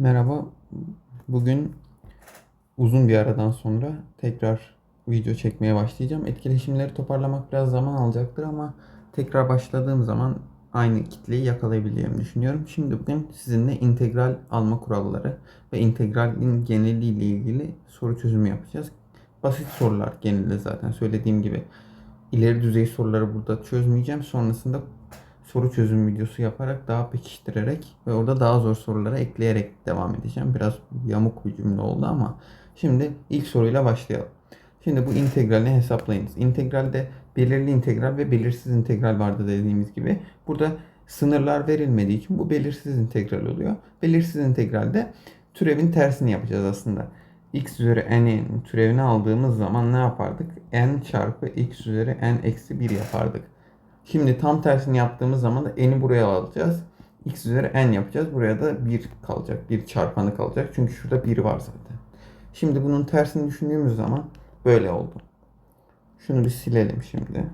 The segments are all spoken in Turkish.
Merhaba. Bugün uzun bir aradan sonra tekrar video çekmeye başlayacağım. Etkileşimleri toparlamak biraz zaman alacaktır ama tekrar başladığım zaman aynı kitleyi yakalayabileceğimi düşünüyorum. Şimdi bugün sizinle integral alma kuralları ve integralin geneliyle ilgili soru çözümü yapacağız. Basit sorular genelde zaten söylediğim gibi. İleri düzey soruları burada çözmeyeceğim. Sonrasında soru çözüm videosu yaparak daha pekiştirerek ve orada daha zor sorulara ekleyerek devam edeceğim. Biraz yamuk bir cümle oldu ama şimdi ilk soruyla başlayalım. Şimdi bu integralini hesaplayınız. İntegralde belirli integral ve belirsiz integral vardı dediğimiz gibi. Burada sınırlar verilmediği için bu belirsiz integral oluyor. Belirsiz integralde türevin tersini yapacağız aslında. x üzeri n'in türevini aldığımız zaman ne yapardık? n çarpı x üzeri n eksi 1 yapardık. Şimdi tam tersini yaptığımız zaman da n'i buraya alacağız. x üzeri n yapacağız. Buraya da 1 kalacak. 1 çarpanı kalacak. Çünkü şurada 1 var zaten. Şimdi bunun tersini düşündüğümüz zaman böyle oldu. Şunu bir silelim şimdi.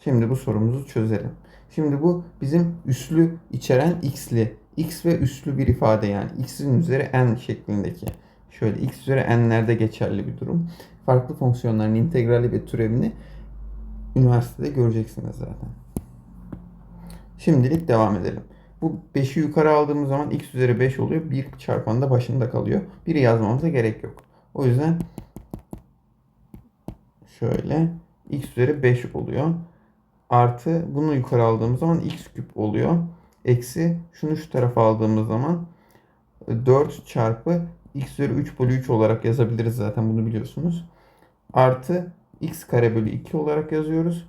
Şimdi bu sorumuzu çözelim. Şimdi bu bizim üslü içeren x'li. x ve üslü bir ifade yani. x'in üzeri n şeklindeki. Şöyle x üzeri n'lerde geçerli bir durum. Farklı fonksiyonların integrali ve türevini üniversitede göreceksiniz zaten. Şimdilik devam edelim. Bu 5'i yukarı aldığımız zaman x üzeri 5 oluyor. 1 çarpanı da başında kalıyor. 1'i yazmamıza gerek yok. O yüzden şöyle x üzeri 5 oluyor. Artı bunu yukarı aldığımız zaman x küp oluyor. Eksi şunu şu tarafa aldığımız zaman 4 çarpı x üzeri 3 bölü 3 olarak yazabiliriz zaten bunu biliyorsunuz. Artı x kare bölü 2 olarak yazıyoruz.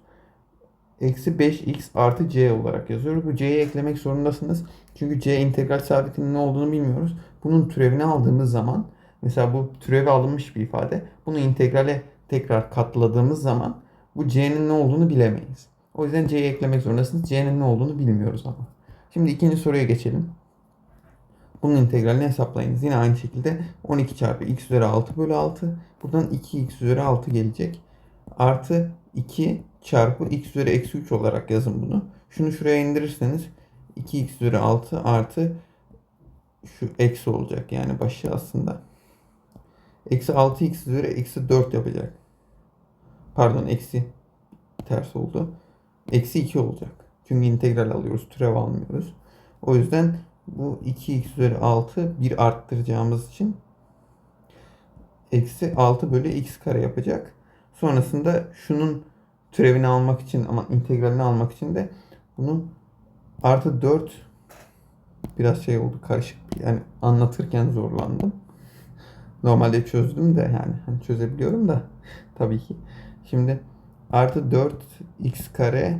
Eksi 5x artı c olarak yazıyoruz. Bu c'yi eklemek zorundasınız. Çünkü c integral sabitinin ne olduğunu bilmiyoruz. Bunun türevini aldığımız zaman mesela bu türevi alınmış bir ifade. Bunu integrale tekrar katladığımız zaman bu c'nin ne olduğunu bilemeyiz. O yüzden c'yi eklemek zorundasınız. c'nin ne olduğunu bilmiyoruz ama. Şimdi ikinci soruya geçelim. Bunun integralini hesaplayınız. Yine aynı şekilde 12 çarpı x üzeri 6 bölü 6. Buradan 2x üzeri 6 gelecek. Artı 2 çarpı x üzeri eksi 3 olarak yazın bunu. Şunu şuraya indirirseniz 2x üzeri 6 artı şu eksi olacak. Yani başı aslında. Eksi 6x üzeri eksi 4 yapacak. Pardon eksi ters oldu. Eksi 2 olacak. Çünkü integral alıyoruz. Türev almıyoruz. O yüzden bu 2x üzeri 6 bir arttıracağımız için eksi 6 bölü x kare yapacak. Sonrasında şunun türevini almak için ama integralini almak için de bunu artı 4 biraz şey oldu karışık. Yani anlatırken zorlandım. Normalde çözdüm de yani hani çözebiliyorum da tabii ki. Şimdi artı 4 x kare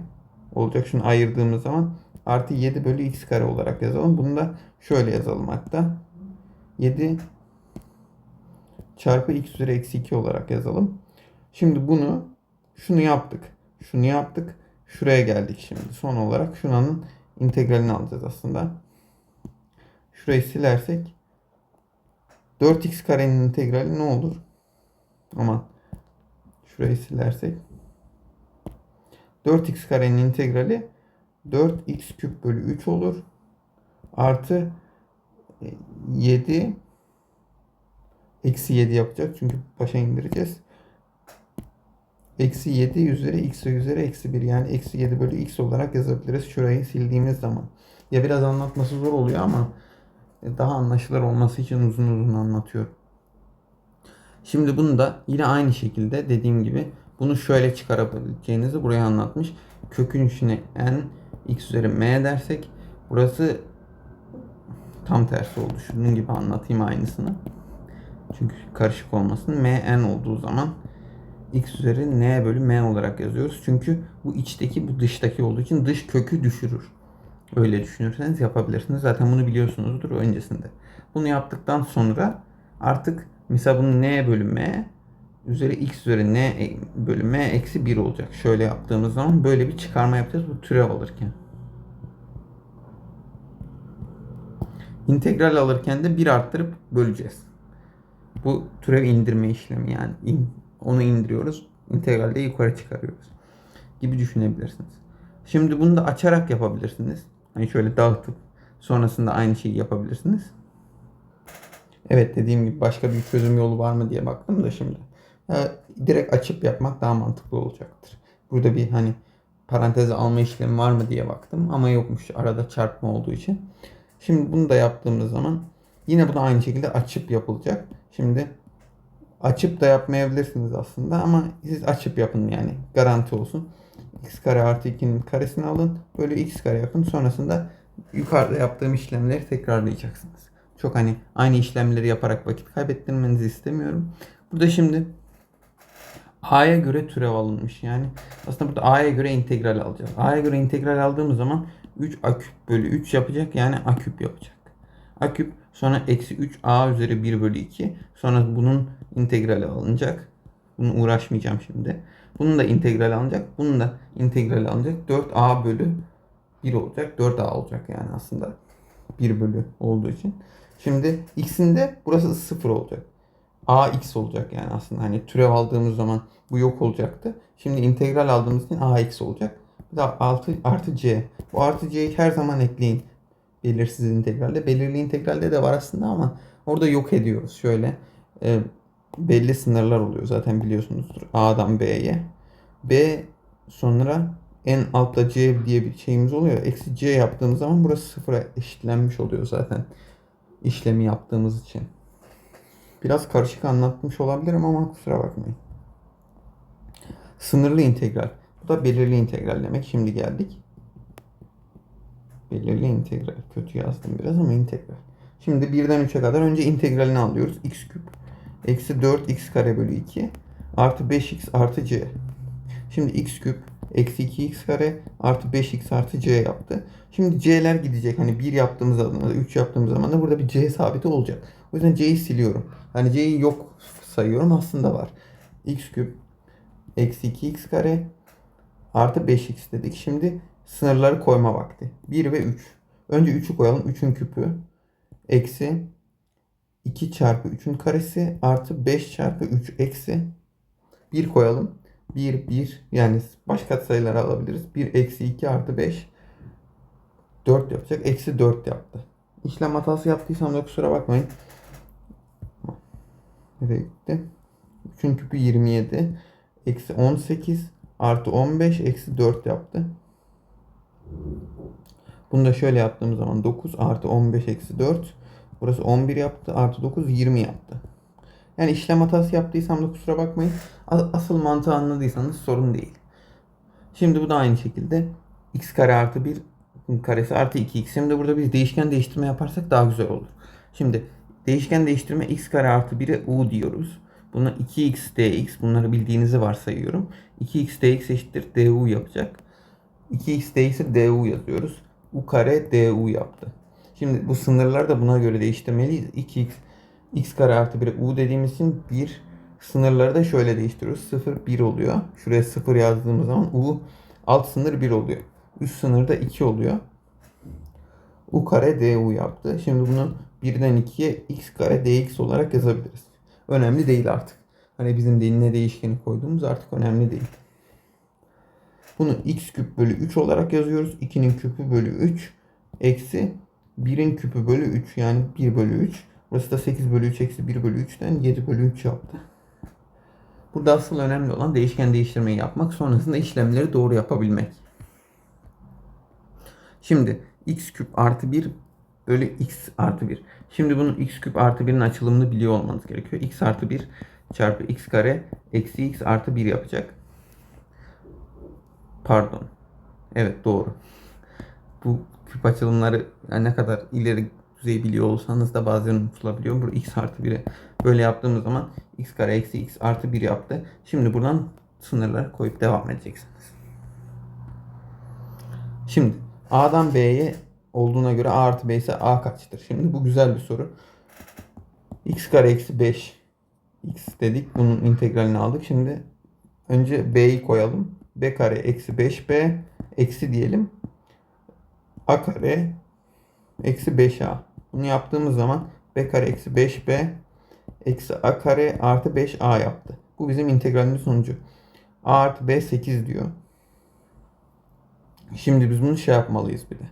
olacak şunu ayırdığımız zaman artı 7 bölü x kare olarak yazalım. Bunu da şöyle yazalım hatta. 7 çarpı x üzeri eksi 2 olarak yazalım. Şimdi bunu şunu yaptık. Şunu yaptık. Şuraya geldik şimdi. Son olarak şunun integralini alacağız aslında. Şurayı silersek 4x karenin integrali ne olur? Aman şurayı silersek 4x karenin integrali 4x küp bölü 3 olur. Artı 7 eksi 7 yapacak. Çünkü başa indireceğiz. Eksi 7 üzeri x üzeri eksi 1 yani eksi 7 bölü x olarak yazabiliriz. Şurayı sildiğimiz zaman. Ya biraz anlatması zor oluyor ama daha anlaşılır olması için uzun uzun anlatıyorum. Şimdi bunu da yine aynı şekilde dediğim gibi bunu şöyle çıkarabileceğinizi buraya anlatmış. Kökün içine n x üzeri m dersek burası tam tersi oldu. Şunun gibi anlatayım aynısını. Çünkü karışık olmasın. m n olduğu zaman x üzeri n bölü m olarak yazıyoruz. Çünkü bu içteki bu dıştaki olduğu için dış kökü düşürür. Öyle düşünürseniz yapabilirsiniz. Zaten bunu biliyorsunuzdur öncesinde. Bunu yaptıktan sonra artık mesela bunu n bölü m üzeri x üzeri n bölü m eksi 1 olacak. Şöyle yaptığımız zaman böyle bir çıkarma yapacağız bu türev alırken. İntegral alırken de 1 arttırıp böleceğiz. Bu türev indirme işlemi yani in, onu indiriyoruz. İntegralde yukarı çıkarıyoruz. Gibi düşünebilirsiniz. Şimdi bunu da açarak yapabilirsiniz. Hani şöyle dağıtıp sonrasında aynı şeyi yapabilirsiniz. Evet dediğim gibi başka bir çözüm yolu var mı diye baktım da şimdi. Direkt açıp yapmak daha mantıklı olacaktır. Burada bir hani paranteze alma işlemi var mı diye baktım ama yokmuş arada çarpma olduğu için. Şimdi bunu da yaptığımız zaman yine bu da aynı şekilde açıp yapılacak. Şimdi açıp da yapmayabilirsiniz aslında ama siz açıp yapın yani garanti olsun. x kare artı 2'nin karesini alın. Böyle x kare yapın. Sonrasında yukarıda yaptığım işlemleri tekrarlayacaksınız. Çok hani aynı işlemleri yaparak vakit kaybettirmenizi istemiyorum. Burada şimdi A'ya göre türev alınmış. Yani aslında burada A'ya göre integral alacağız. A'ya göre integral aldığımız zaman 3 A küp bölü 3 yapacak. Yani A küp yapacak. A küp sonra eksi 3 A üzeri 1 bölü 2. Sonra bunun integrali alınacak. Bunu uğraşmayacağım şimdi. Bunun da integrali alınacak. Bunun da integrali alınacak. 4A bölü 1 olacak. 4A olacak yani aslında. 1 bölü olduğu için. Şimdi x'in de burası 0 olacak. ax olacak yani aslında hani türev aldığımız zaman bu yok olacaktı. Şimdi integral aldığımız için ax olacak. Bir de artı, artı c. Bu artı c'yi her zaman ekleyin. Belirsiz integralde. Belirli integralde de var aslında ama orada yok ediyoruz. Şöyle e, belli sınırlar oluyor zaten biliyorsunuzdur. A'dan B'ye. B sonra en altta C diye bir şeyimiz oluyor. Eksi C yaptığımız zaman burası sıfıra eşitlenmiş oluyor zaten. işlemi yaptığımız için. Biraz karışık anlatmış olabilirim ama kusura bakmayın. Sınırlı integral. Bu da belirli integral demek. Şimdi geldik. Belirli integral. Kötü yazdım biraz ama integral. Şimdi 1'den 3'e kadar önce integralini alıyoruz. x küp. Eksi 4x kare bölü 2. Artı 5x artı c. Şimdi x küp eksi 2x kare artı 5x artı c yaptı. Şimdi c'ler gidecek. Hani 1 yaptığımız zaman da 3 yaptığımız zaman da burada bir c sabiti olacak. O yüzden c'yi siliyorum. Hani c'yi yok sayıyorum aslında var. x küp eksi 2x kare artı 5x dedik. Şimdi sınırları koyma vakti. 1 ve 3. Önce 3'ü koyalım. 3'ün küpü eksi 2 çarpı 3'ün karesi artı 5 çarpı 3 eksi 1 koyalım. 1, 1 yani başka sayıları alabiliriz. 1 eksi 2 artı 5 4 yapacak. Eksi 4 yaptı. İşlem hatası yaptıysam da kusura bakmayın. Nereye gitti? 3'ün küpü 27. Eksi 18 artı 15 eksi 4 yaptı. Bunu da şöyle yaptığımız zaman 9 artı 15 eksi 4. Burası 11 yaptı. Artı 9 20 yaptı. Yani işlem hatası yaptıysam da kusura bakmayın. Asıl mantığı anladıysanız sorun değil. Şimdi bu da aynı şekilde x kare artı 1 karesi artı 2x. Şimdi burada biz değişken değiştirme yaparsak daha güzel olur. Şimdi değişken değiştirme x kare artı 1'e u diyoruz. Bunu 2x dx bunları bildiğinizi varsayıyorum. 2x dx eşittir du yapacak. 2x dx'e du yazıyoruz. u kare du yaptı. Şimdi bu sınırları da buna göre değiştirmeliyiz. 2x x kare artı 1'e u dediğimiz için 1 sınırları da şöyle değiştiriyoruz. 0 1 oluyor. Şuraya 0 yazdığımız zaman u alt sınır 1 oluyor. Üst sınır da 2 oluyor. u kare du yaptı. Şimdi bunu 1'den 2'ye x kare dx olarak yazabiliriz. Önemli değil artık. Hani bizim de değişkeni koyduğumuz artık önemli değil. Bunu x küp bölü 3 olarak yazıyoruz. 2'nin küpü bölü 3 eksi 1'in küpü bölü 3 yani 1 bölü 3. Burası da 8 bölü 3 eksi 1 bölü 3'ten 7 bölü 3 yaptı. Burada asıl önemli olan değişken değiştirmeyi yapmak. Sonrasında işlemleri doğru yapabilmek. Şimdi x küp artı 1 bölü x artı 1. Şimdi bunun x küp artı 1'in açılımını biliyor olmanız gerekiyor. x artı 1 çarpı x kare eksi x artı 1 yapacak. Pardon. Evet doğru. Bu küp açılımları yani ne kadar ileri düzey biliyor olsanız da bazen unutulabiliyor. Bu x artı 1'e böyle yaptığımız zaman x kare eksi x artı 1 yaptı. Şimdi buradan sınırları koyup devam edeceksiniz. Şimdi A'dan B'ye olduğuna göre A artı B ise A kaçtır? Şimdi bu güzel bir soru. x kare eksi 5 x dedik. Bunun integralini aldık. Şimdi önce B'yi koyalım. B kare eksi 5B eksi diyelim. A kare eksi 5A. Bunu yaptığımız zaman B kare eksi 5B eksi A kare artı 5A yaptı. Bu bizim integralimiz sonucu. A artı B 8 diyor. Şimdi biz bunu şey yapmalıyız bir de.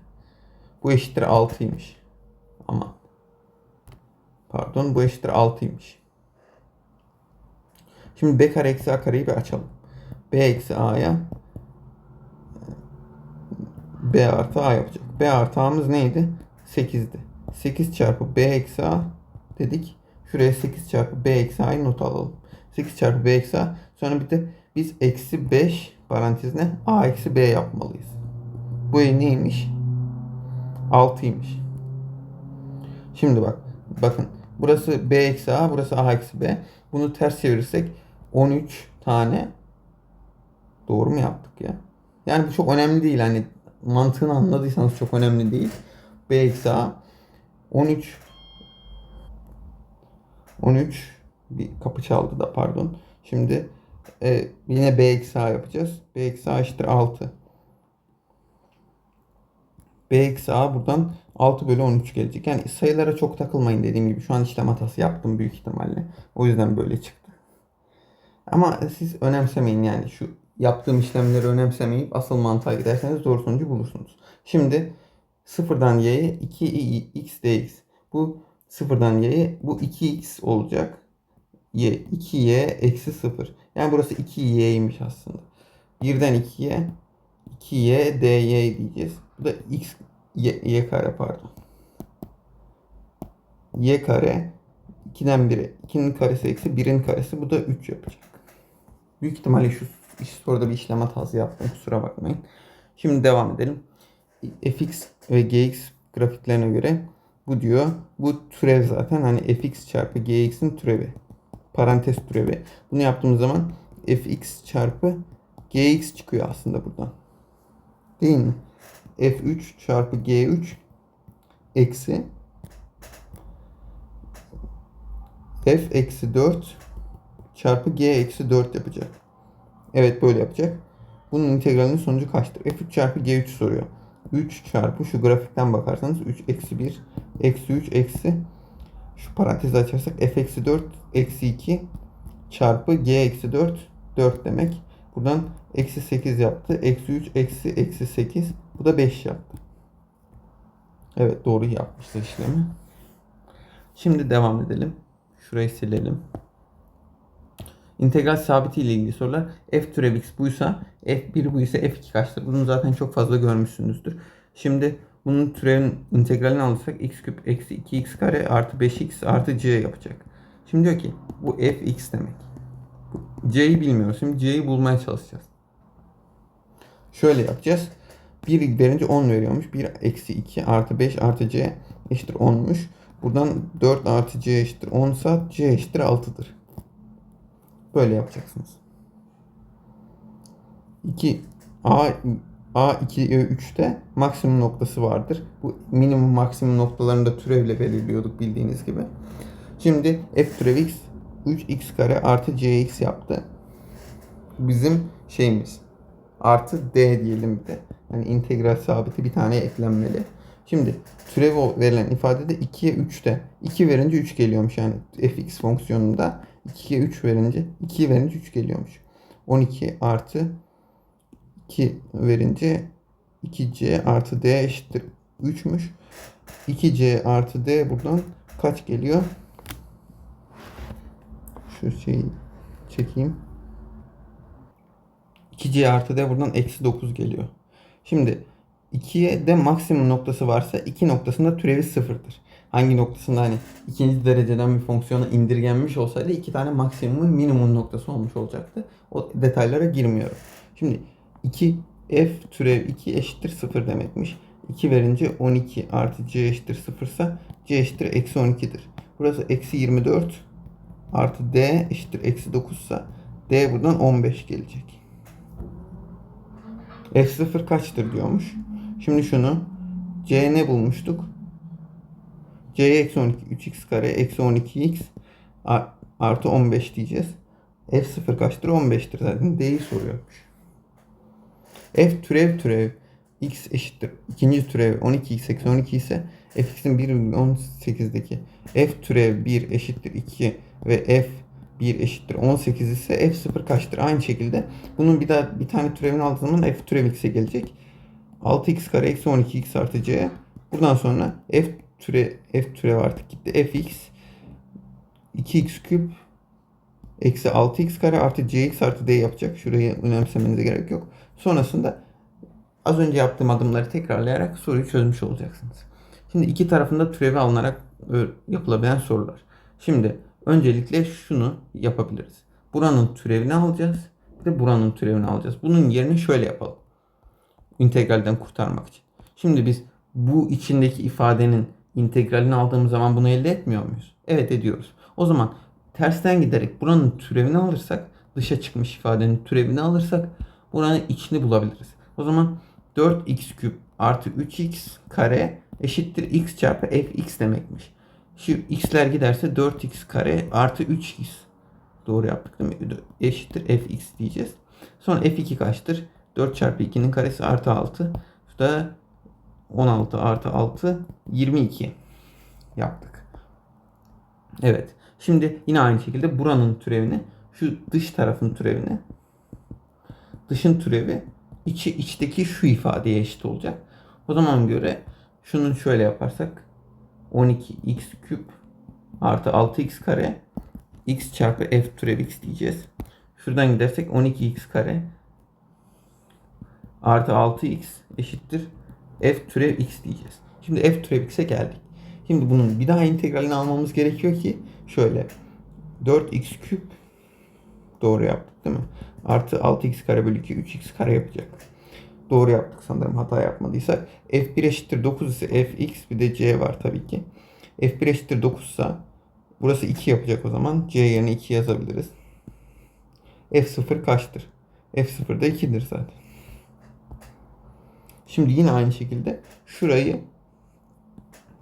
Bu eşittir 6'ymış. Ama pardon. pardon bu eşittir 6'ymış. Şimdi b kare eksi a kareyi bir açalım. b eksi a'ya b artı a yapacak. b artı a'mız neydi? 8'di. 8 çarpı b eksi a dedik. Şuraya 8 çarpı b eksi a'yı not alalım. 8 çarpı b eksi a. Sonra bir de biz eksi 5 parantezine a eksi b yapmalıyız. Bu neymiş? 6'ymış. Şimdi bak. Bakın. Burası b eksi a. Burası a eksi b. Bunu ters çevirirsek 13 tane doğru mu yaptık ya? Yani bu çok önemli değil. Hani mantığını anladıysanız çok önemli değil. b eksi a 13 13 bir kapı çaldı da pardon. Şimdi e, yine b eksi a yapacağız. b eksi a eşittir 6. b eksi a buradan 6 bölü 13 gelecek. Yani sayılara çok takılmayın dediğim gibi. Şu an işlem hatası yaptım büyük ihtimalle. O yüzden böyle çıktı. Ama siz önemsemeyin yani şu yaptığım işlemleri önemsemeyip asıl mantığa giderseniz doğru sonucu bulursunuz. Şimdi sıfırdan y'ye 2x dx. Bu sıfırdan y'ye bu 2x olacak. y 2y eksi 0. Yani burası 2y'ymiş aslında. Birden 2y 2y dy diyeceğiz. Bu da x y, y kare pardon. y kare 2'den 1'e 2'nin karesi eksi 1'in karesi bu da 3 yapacak. Büyük ihtimalle şu iş soruda bir işlem hatası yaptım. Kusura bakmayın. Şimdi devam edelim. fx ve gx grafiklerine göre bu diyor. Bu türev zaten hani fx çarpı gx'in türevi. Parantez türevi. Bunu yaptığımız zaman fx çarpı gx çıkıyor aslında buradan. Değil mi? f3 çarpı g3 eksi f eksi 4 çarpı g eksi 4 yapacak. Evet böyle yapacak. Bunun integralinin sonucu kaçtır? f3 çarpı g3 soruyor. 3 çarpı şu grafikten bakarsanız 3 eksi 1 eksi 3 eksi şu parantezi açarsak f eksi 4 eksi 2 çarpı g eksi 4 4 demek. Buradan eksi 8 yaptı. Eksi 3 eksi eksi 8 bu da 5 yaptı. Evet doğru yapmıştır işlemi. Şimdi devam edelim. Şurayı silelim. İntegral sabiti ile ilgili sorular. F türev x buysa F1 bu ise F2 kaçtır? Bunu zaten çok fazla görmüşsünüzdür. Şimdi bunun türevin integralini alırsak x küp eksi 2x kare artı 5x artı c yapacak. Şimdi diyor ki bu fx demek. C'yi bilmiyoruz. Şimdi C'yi bulmaya çalışacağız. Şöyle yapacağız. 1 verince 10 veriyormuş. 1 eksi 2 artı 5 artı C eşittir 10'muş. Buradan 4 artı C eşittir 10 ise C eşittir 6'dır. Böyle yapacaksınız. 2 A A 2 3'te maksimum noktası vardır. Bu minimum maksimum noktalarını da türevle belirliyorduk bildiğiniz gibi. Şimdi f türev x 3x kare artı cx yaptı. Bizim şeyimiz. Artı d diyelim bir de. Yani integral sabiti bir tane eklenmeli. Şimdi türev verilen ifadede 2'ye 3'te. 2 verince 3 geliyormuş yani fx fonksiyonunda. 2'ye 3 verince 2 verince 3 geliyormuş. 12 artı 2 verince 2c artı d eşittir 3'müş. 2c artı d buradan kaç geliyor? Şu şeyi çekeyim. 2c artı d buradan eksi 9 geliyor. Şimdi 2'ye de maksimum noktası varsa 2 noktasında türevi sıfırdır. Hangi noktasında hani ikinci dereceden bir fonksiyona indirgenmiş olsaydı iki tane maksimum minimum noktası olmuş olacaktı. O detaylara girmiyorum. Şimdi 2 f türev 2 eşittir 0 demekmiş. 2 verince 12 artı c eşittir 0 ise c eşittir eksi 12'dir. Burası eksi 24 artı d eşittir eksi 9 ise d buradan 15 gelecek. f0 kaçtır diyormuş. Şimdi şunu c ne bulmuştuk? C'ye eksi 12 3x kare eksi 12x artı 15 diyeceğiz. f0 kaçtır? 15'tir zaten. d'yi soruyormuş. f türev türev x eşittir. İkinci türev 12x eksi 12 ise fx'in 1,18'deki f türev 1 eşittir 2 ve f 1 eşittir 18 ise f0 kaçtır? Aynı şekilde bunun bir daha bir tane türevini aldığım zaman f türev x'e gelecek. 6x kare eksi 12x artı c. Buradan sonra f türe f türev artık gitti. fx 2x küp eksi 6x kare artı cx artı d yapacak. Şurayı önemsemenize gerek yok. Sonrasında az önce yaptığım adımları tekrarlayarak soruyu çözmüş olacaksınız. Şimdi iki tarafında türevi alınarak yapılabilen sorular. Şimdi öncelikle şunu yapabiliriz. Buranın türevini alacağız. Bir de buranın türevini alacağız. Bunun yerine şöyle yapalım. İntegralden kurtarmak için. Şimdi biz bu içindeki ifadenin integralini aldığımız zaman bunu elde etmiyor muyuz? Evet ediyoruz. O zaman tersten giderek buranın türevini alırsak, dışa çıkmış ifadenin türevini alırsak buranın içini bulabiliriz. O zaman 4x küp artı 3x kare eşittir x çarpı fx demekmiş. Şu x'ler giderse 4x kare artı 3x. Doğru yaptık değil mi? Eşittir fx diyeceğiz. Sonra f2 kaçtır? 4 çarpı 2'nin karesi artı 6. Şu da 16 artı 6 22 yaptık. Evet. Şimdi yine aynı şekilde buranın türevini şu dış tarafın türevini dışın türevi içi içteki şu ifadeye eşit olacak. O zaman göre şunu şöyle yaparsak 12x küp artı 6x kare x çarpı f türev x diyeceğiz. Şuradan gidersek 12x kare artı 6x eşittir f türev x diyeceğiz. Şimdi f türev x'e geldik. Şimdi bunun bir daha integralini almamız gerekiyor ki şöyle 4x küp doğru yaptık değil mi? Artı 6x kare bölü 2 3x kare yapacak. Doğru yaptık sanırım hata yapmadıysak. f1 eşittir 9 ise fx bir de c var tabii ki. f1 eşittir 9 ise burası 2 yapacak o zaman. c yerine 2 yazabiliriz. f0 kaçtır? f0 da 2'dir zaten. Şimdi yine aynı şekilde şurayı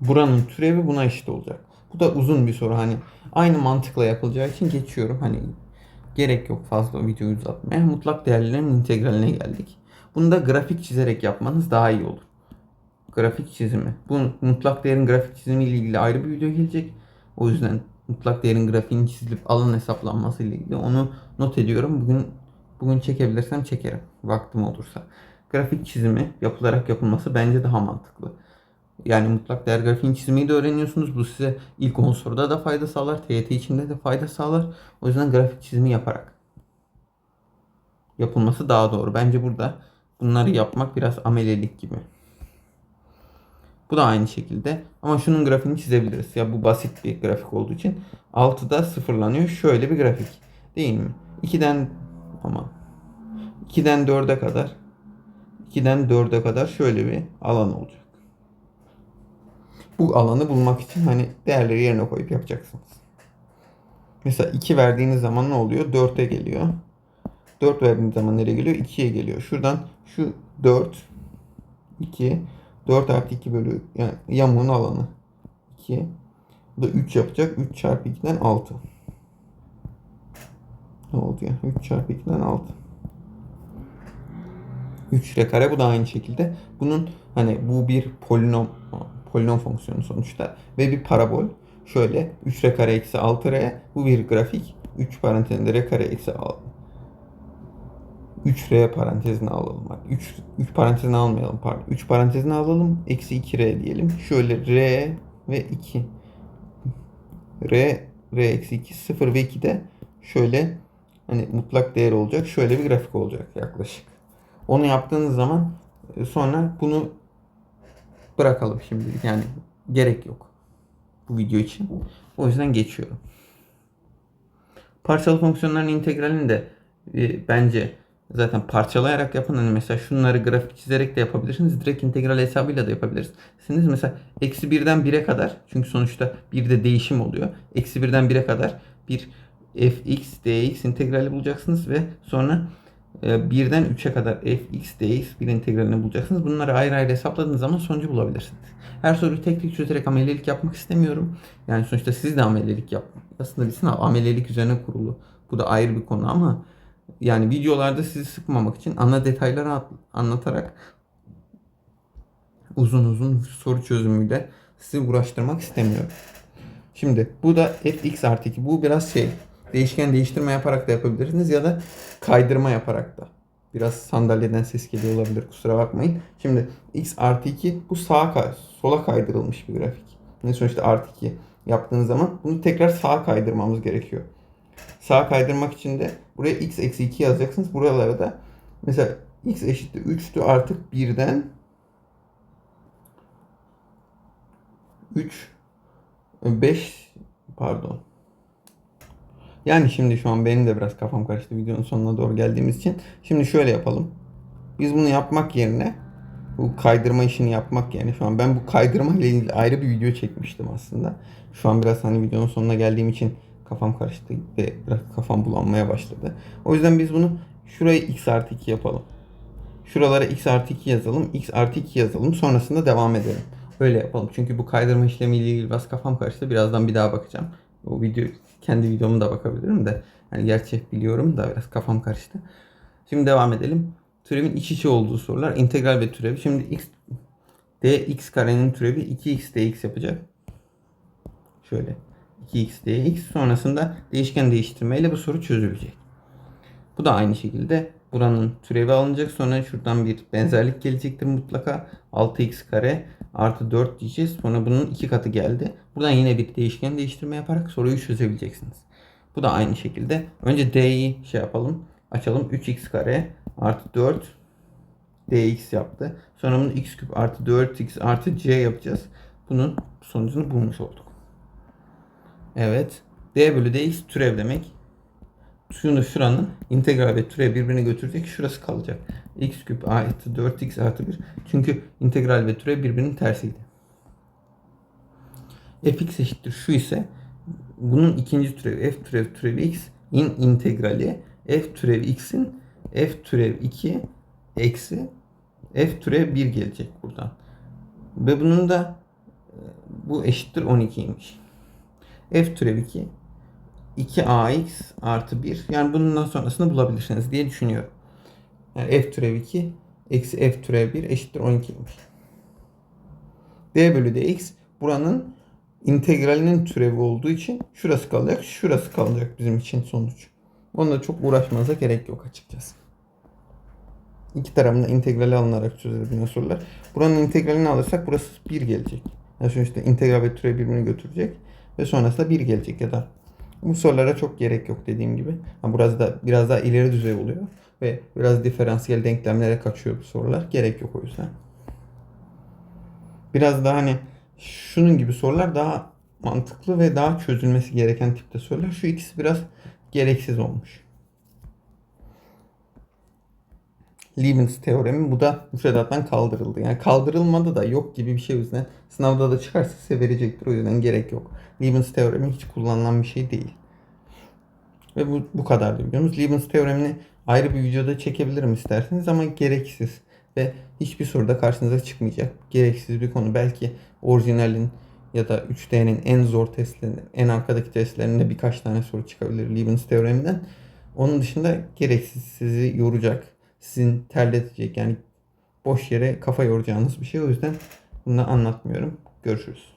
buranın türevi buna eşit olacak. Bu da uzun bir soru hani aynı mantıkla yapılacağı için geçiyorum. Hani gerek yok fazla videoyu uzatmaya. Mutlak değerlerin integraline geldik. Bunu da grafik çizerek yapmanız daha iyi olur. Grafik çizimi. Bu mutlak değerin grafik çizimi ile ilgili ayrı bir video gelecek. O yüzden mutlak değerin grafiğinin çizilip alan hesaplanması ile ilgili onu not ediyorum. Bugün bugün çekebilirsem çekerim. Vaktim olursa. Grafik çizimi yapılarak yapılması bence daha mantıklı. Yani mutlak değer grafiğin çizmeyi de öğreniyorsunuz. Bu size ilk 10 soruda da fayda sağlar. TYT içinde de fayda sağlar. O yüzden grafik çizimi yaparak yapılması daha doğru. Bence burada bunları yapmak biraz amelelik gibi. Bu da aynı şekilde. Ama şunun grafiğini çizebiliriz. Ya bu basit bir grafik olduğu için 6'da sıfırlanıyor. Şöyle bir grafik. Değil mi? 2'den ama 2'den 4'e kadar 2'den 4'e kadar şöyle bir alan olacak. Bu alanı bulmak için hani değerleri yerine koyup yapacaksınız. Mesela 2 verdiğiniz zaman ne oluyor? 4'e geliyor. 4 verdiğiniz zaman nereye geliyor? 2'ye geliyor. Şuradan şu 4 2 4 artı 2 bölü yani yamuğun alanı 2 bu da 3 yapacak. 3 çarpı 2'den 6. Ne oldu ya? 3 çarpı 2'den 6. 3 ile kare bu da aynı şekilde. Bunun hani bu bir polinom polinom fonksiyonu sonuçta ve bir parabol. Şöyle 3 r kare eksi 6 r bu bir grafik. 3 parantezinde r kare eksi 3r parantezine alalım. Bak 3 3 parantezine almayalım pardon. 3 parantezine alalım. Eksi 2r diyelim. Şöyle r ve 2. r r eksi 2 0 ve 2 de şöyle hani mutlak değer olacak. Şöyle bir grafik olacak yaklaşık. Onu yaptığınız zaman e, sonra bunu bırakalım şimdi. Yani gerek yok bu video için. O yüzden geçiyorum. Parçalı fonksiyonların integralini de e, bence zaten parçalayarak yapın. Hani mesela şunları grafik çizerek de yapabilirsiniz. Direkt integral hesabıyla da yapabilirsiniz. Mesela eksi birden 1'e kadar çünkü sonuçta bir de değişim oluyor. Eksi birden 1'e kadar bir fx dx integrali bulacaksınız ve sonra birden 3'e kadar fx dx bir integralini bulacaksınız. Bunları ayrı ayrı hesapladığınız zaman sonucu bulabilirsiniz. Her soruyu tek tek çözerek amelilik yapmak istemiyorum. Yani sonuçta siz de amelilik yap. Aslında bir sınav amelilik üzerine kurulu. Bu da ayrı bir konu ama yani videolarda sizi sıkmamak için ana detayları anlatarak uzun uzun soru çözümüyle sizi uğraştırmak istemiyorum. Şimdi bu da fx artı 2. Bu biraz şey değişken değiştirme yaparak da yapabilirsiniz ya da kaydırma yaparak da. Biraz sandalyeden ses geliyor olabilir kusura bakmayın. Şimdi x artı 2 bu sağa kay sola kaydırılmış bir grafik. Ne sonuçta artı 2 yaptığınız zaman bunu tekrar sağa kaydırmamız gerekiyor. Sağa kaydırmak için de buraya x eksi 2 yazacaksınız. Buralara da mesela x eşittir 3'tü artık 1'den 3 5 pardon. Yani şimdi şu an benim de biraz kafam karıştı videonun sonuna doğru geldiğimiz için. Şimdi şöyle yapalım. Biz bunu yapmak yerine bu kaydırma işini yapmak yerine şu an ben bu kaydırma ile ilgili ayrı bir video çekmiştim aslında. Şu an biraz hani videonun sonuna geldiğim için kafam karıştı ve biraz kafam bulanmaya başladı. O yüzden biz bunu şuraya x artı 2 yapalım. Şuralara x artı 2 yazalım. x artı 2 yazalım. Sonrasında devam edelim. Öyle yapalım. Çünkü bu kaydırma işlemiyle ilgili biraz kafam karıştı. Birazdan bir daha bakacağım. O video kendi videomu da bakabilirim de. Yani gerçek biliyorum da biraz kafam karıştı. Şimdi devam edelim. Türevin iç içe olduğu sorular. integral ve türevi. Şimdi x dx karenin türevi 2x dx yapacak. Şöyle 2x dx sonrasında değişken değiştirmeyle bu soru çözülecek. Bu da aynı şekilde buranın türevi alınacak. Sonra şuradan bir benzerlik gelecektir mutlaka. 6x kare artı 4 diyeceğiz. Sonra bunun iki katı geldi. Buradan yine bir değişken değiştirme yaparak soruyu çözebileceksiniz. Bu da aynı şekilde. Önce d'yi şey yapalım. Açalım. 3x kare artı 4 dx yaptı. Sonra bunu x küp artı 4x artı c yapacağız. Bunun sonucunu bulmuş olduk. Evet. d bölü dx türev demek. Şunu şuranın integral ve türev birbirini götürecek. Şurası kalacak. x küp artı 4x artı 1. Çünkü integral ve türev birbirinin tersiydi. fx eşittir şu ise bunun ikinci türevi f türev türevi x in integrali f türev x'in f türev 2 eksi f türev 1 gelecek buradan. Ve bunun da e, bu eşittir 12'ymiş. f türev 2 2ax artı 1 yani bundan sonrasını bulabilirsiniz diye düşünüyorum. Yani f türev 2 eksi f türev 1 eşittir 12'ymiş. d bölü dx buranın integralinin türevi olduğu için şurası kalacak, şurası kalacak bizim için sonuç. Onunla çok uğraşmanıza gerek yok açıkçası. İki tarafında integrali alınarak çözülebilen sorular. Buranın integralini alırsak burası 1 gelecek. Yani sonuçta integral ve türev birbirini götürecek. Ve sonrasında 1 gelecek ya da bu sorulara çok gerek yok dediğim gibi. Yani biraz da biraz daha ileri düzey oluyor ve biraz diferansiyel denklemlere kaçıyor bu sorular. Gerek yok o yüzden. Biraz daha hani şunun gibi sorular daha mantıklı ve daha çözülmesi gereken tipte sorular. Şu ikisi biraz gereksiz olmuş. Leibniz teoremi bu da müfredattan kaldırıldı. Yani kaldırılmadı da yok gibi bir şey o yüzden sınavda da çıkarsa size verecektir o yüzden gerek yok. Leibniz teoremi hiç kullanılan bir şey değil. Ve bu, bu kadardı biliyorsunuz. Leibniz teoremini ayrı bir videoda çekebilirim isterseniz ama gereksiz. Ve hiçbir soruda karşınıza çıkmayacak. Gereksiz bir konu. Belki orijinalin ya da 3D'nin en zor testlerinden, en arkadaki testlerinde birkaç tane soru çıkabilir Leibniz teoreminden. Onun dışında gereksiz sizi yoracak, sizin terletecek yani boş yere kafa yoracağınız bir şey. O yüzden bunu anlatmıyorum. Görüşürüz.